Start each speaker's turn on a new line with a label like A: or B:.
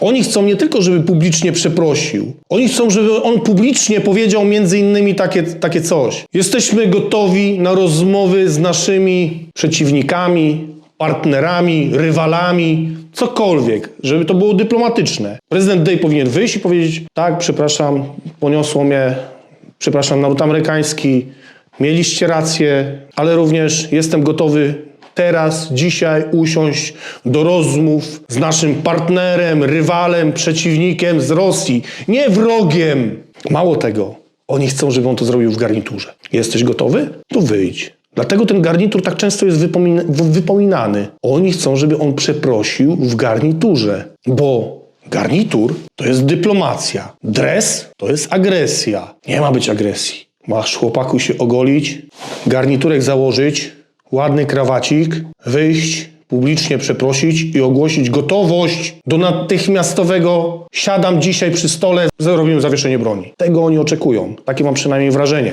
A: Oni chcą nie tylko, żeby publicznie przeprosił. Oni chcą, żeby on publicznie powiedział między innymi takie, takie coś. Jesteśmy gotowi na rozmowy z naszymi przeciwnikami, partnerami, rywalami, cokolwiek, żeby to było dyplomatyczne. Prezydent Day powinien wyjść i powiedzieć: Tak, przepraszam, poniosło mnie, przepraszam, naród amerykański, mieliście rację, ale również jestem gotowy teraz, dzisiaj usiąść do rozmów z naszym partnerem, rywalem, przeciwnikiem z Rosji, nie wrogiem. Mało tego, oni chcą, żeby on to zrobił w garniturze. Jesteś gotowy? To wyjdź. Dlatego ten garnitur tak często jest wypomina- wypominany. Oni chcą, żeby on przeprosił w garniturze, bo garnitur to jest dyplomacja. Dres to jest agresja. Nie ma być agresji. Masz chłopaku się ogolić, garniturek założyć, ładny krawacik, wyjść, publicznie przeprosić i ogłosić gotowość do natychmiastowego siadam dzisiaj przy stole, zrobimy zawieszenie broni. Tego oni oczekują. Takie mam przynajmniej wrażenie.